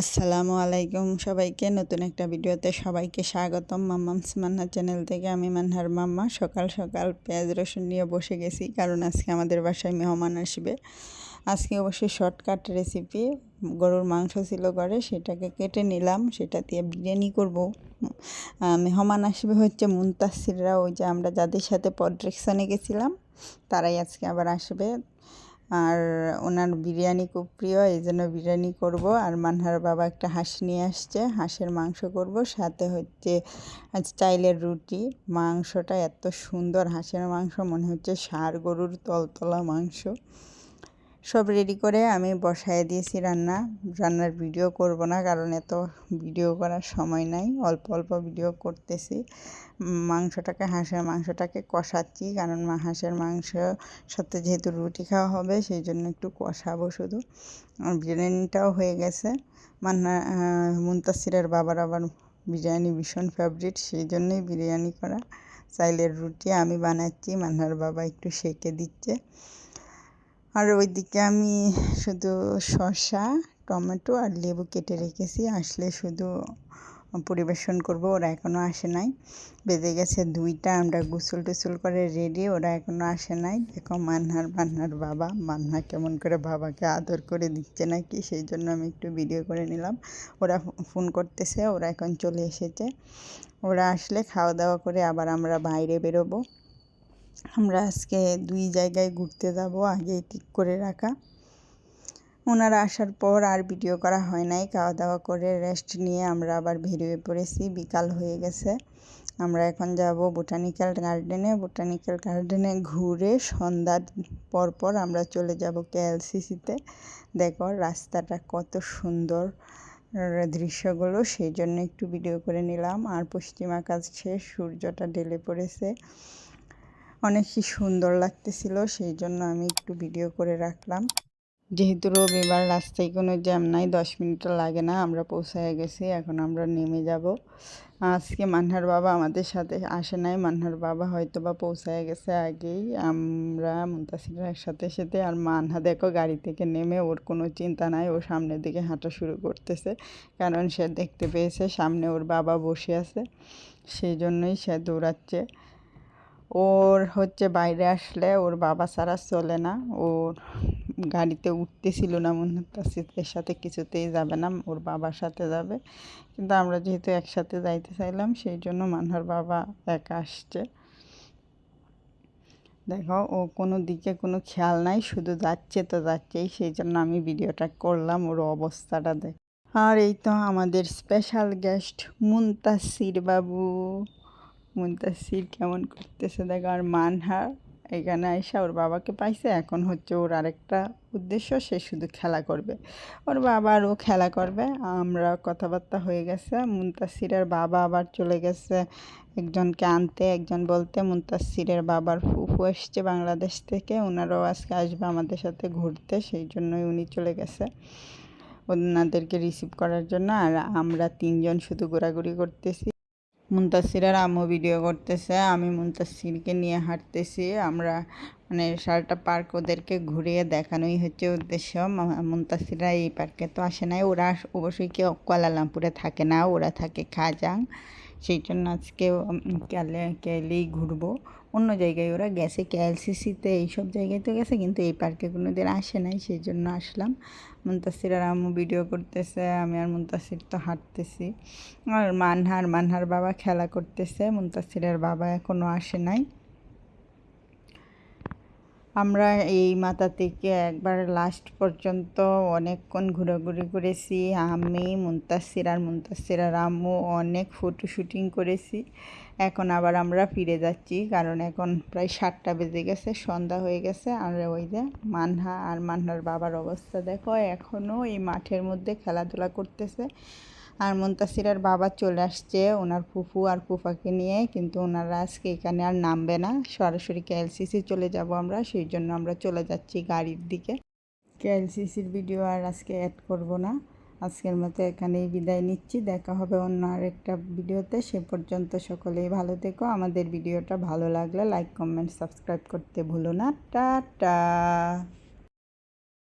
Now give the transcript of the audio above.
আসসালামু আলাইকুম সবাইকে। নতুন একটা ভিডিওতে সবাইকে স্বাগতম। মাম্মামস মান্না চ্যানেল থেকে আমি মান্নার মাম্মা। সকাল সকাল পেঁয়াজ রসুন নিয়ে বসে গেছি, কারণ আজকে আমাদের বাসায় মেহমান আসবে। আজকে অবশ্যই শর্টকাট রেসিপি গরুর মাংস ছিল ঘরে, সেটাকে কেটে নিলাম, সেটা দিয়ে বিরিয়ানি করব। মেহমান আসবে হচ্ছে মুন্তাসিররা, ওই যে আমরা যাদের সাথে পডরেকশনে গেছিলাম, তারাই আজকে আবার আসবে। আর ওনার বিরিয়ানি খুব প্রিয়, এই জন্য বিরিয়ানি করব। আর মানহার বাবা একটা হাঁস নিয়ে আসছে, হাঁসের মাংস করব। সাথে হচ্ছে স্টাইলের রুটি। মাংসটা এত সুন্দর, হাঁসের মাংস, মনে হচ্ছে সার গরুর তলতলা মাংস। সব রেডি করে আমি বসায় দিয়েছি রান্না। রান্নার ভিডিও করব না কারণ এত ভিডিও করার সময় নাই। অল্প অল্প ভিডিও করতেছি। মাংসটাকে, হাঁসের মাংসটাকে কষাচ্ছি কারণ হাঁসের মাংস সাথে যেহেতু রুটি খাওয়া হবে সেই জন্য একটু কষাবো শুধু। বিরিয়ানিটাও হয়ে গেছে। মান্না মুন্তাসিরের বাবার আবার বিরিয়ানি ভীষণ ফেভারিট সেই জন্যই বিরিয়ানি করা। চাইলের রুটি আমি বানাচ্ছি, মান্নার বাবা একটু সেঁকে দিচ্ছে। আর ওইদিকে আমি শুধু শসা, টমেটো আর লেবু কেটে রেখেছি। আসলে শুধু পরিবেশন করব, ওরা এখনও আসে নাই। বেজে গেছে দুইটা, আমরা গুসল টুসল করে রেডি ওরা এখনও আসে নাই। দেখো মান্নার মান্নার বাবা। মান্না কেমন করে বাবাকে আদর করে দিচ্ছে নাকি, সেই জন্য আমি একটু ভিডিও করে নিলাম। ওরা ফোন করতেছে, ওরা এখন চলে এসেছে। ওরা আসলে খাওয়া দাওয়া করে আবার আমরা বাইরে বেরোবো। আমরা আজকে দুই জায়গায় ঘুরতে যাব আগেই ঠিক করে রাখা। ওনারা আসার পর আর ভিডিও করা হয় নাই। খাওয়া দাওয়া করে রেস্ট নিয়ে আমরা আবার বেরিয়ে পড়েছি। বিকাল হয়ে গেছে। আমরা এখন যাব বোটানিক্যাল গার্ডেনে বোটানিক্যাল গার্ডেনে ঘুরে সন্ধ্যার পরপর আমরা চলে যাব কেএলসিসিতে দেখো রাস্তাটা কত সুন্দর দৃশ্যগুলো, সেই জন্য একটু ভিডিও করে নিলাম। আর পশ্চিম আকাশে সূর্যটা ঢেলে পড়েছে। অনেকই সুন্দর লাগতেছিল, সেই জন্য আমি একটু ভিডিও করে রাখলাম। যেহেতু রবিবার, রাস্তায় কোনো জ্যাম নাই, দশ মিনিট লাগে না, আমরা পৌঁছায় গেছি, এখন আমরা নেমে যাব। আজকে মান্নার বাবা আমাদের সাথে আসে নাই, মান্নার বাবা হয়তো বা পৌঁছায় গেছে আগেই। আমরা মুন্তাসির একসাথে সাথে আর মানহা দেখো গাড়ি থেকে নেমে, ওর কোনো চিন্তা নাই, ও সামনের দিকে হাঁটা শুরু করতেছে, কারণ সে দেখতে পেয়েছে সামনে ওর বাবা বসে আছে, সেই জন্যই সে দৌড়াচ্ছে। ওর হচ্ছে বাইরে আসলে ওর বাবা ছাড়া চলে না। ওর গাড়িতে উঠতেছিল না মুন্তাসিদের সাথে কিছুতেই যাবে না, ওর বাবার সাথে যাবে। কিন্তু আমরা যেহেতু একসাথে যাইতে চাইলাম, সেই জন্য মানহার বাবা একা আসছে। দেখো, ও কোনো দিকে কোনো খেয়াল নাই, শুধু যাচ্ছে তো যাচ্ছেই, সেই জন্য আমি ভিডিওটা করলাম, ওর অবস্থাটা দেখ। আর এই তো আমাদের স্পেশাল গেস্ট মুন্তাসির বাবু। মুন্তাসির কেমন করতেছে? দেখো, আর মানহা এখানে আইসা ওর বাবাকে পাইছে। এখন হচ্ছে ওর আরেকটা উদ্দেশ্য, সে শুধু খেলা করবে। ওর বাবা আর ও খেলা করবে। আমরা কথাবার্তা হয়ে গেছে। মুন্তাসিরের বাবা আবার চলে গেছে একজনকে আনতে। একজন বলতে, মুন্তাসিরের বাবার ফুফু এসছে বাংলাদেশ থেকে। ওনারাও আজকে আসবে আমাদের সাথে ঘুরতে। সেই জন্যই উনি চলে গেছে ওনাদেরকে রিসিভ করার জন্য। আর আমরা তিনজন শুধু ঘোরাঘুরি করতেছি। মুন্তাসিরের আম্মু ভিডিও করতেছে, আমি মুন্তাসিরকে নিয়ে হাঁটতেছি। আমরা মানে সারাটা পার্ক ওদেরকে ঘুরিয়ে দেখানোই হচ্ছে উদ্দেশ্য। মুন্তাসিরা এই পার্কে তো আসে নাই, ওরা অবশ্যই কেউ কুয়ালালামপুরে থাকে না, ওরা থাকে খাজাং। সেই জন্য আজকে ক্যালে, ক্যালেই ঘুরবো। অন্য জায়গায় ওরা গেছে, ক্যালসিসিতে এইসব জায়গায় তো গেছে, কিন্তু এই পার্কে কোনো দিন আসে নাই, সেই জন্য আসলাম। মুন্তাসির আর আম্মু ভিডিও করতেছে, আমি আর মুন্তাসির তো হাঁটতেছি। আর মানহার মানহার বাবা খেলা করতেছে, মুন্তাসিরের বাবা এখনও আসে নাই। আমরা এই মাথা থেকে একবার লাস্ট পর্যন্ত অনেকক্ষণ ঘোরাঘুরি করেছি। আমি, মুন্তাসির আর মুন্তাসির আর আম্মু অনেক ফটো শুটিং করেছি। এখন আবার আমরা ফিরে যাচ্ছি, কারণ এখন প্রায় সাতটা বেজে গেছে, সন্ধ্যা হয়ে গেছে। আর ওই যে মানহা আর মানহার বাবার অবস্থা, দেখো এখনও এই মাঠের মধ্যে খেলাধুলা করতেছে। আর মুন্তাসিরার বাবা চলে আসছে ওনার ফুফু আর ফুফাকে নিয়ে, কিন্তু ওনারা আজকে এখানে আর নামবে না। সরাসরি কেএলসিসি চলে যাব আমরা, সেই জন্য আমরা চলে যাচ্ছি গাড়ির দিকে। কেএলসিসির ভিডিও আর আজকে অ্যাড করব না। আজকের মতো এখানেই বিদায় নিচ্ছি। দেখা হবে অন্য আরেকটা ভিডিওতে সে পর্যন্ত সকলেই ভালো থেকো। আমাদের ভিডিওটা ভালো লাগলে লাইক কমেন্ট সাবস্ক্রাইব করতে ভুলো না। টাটা!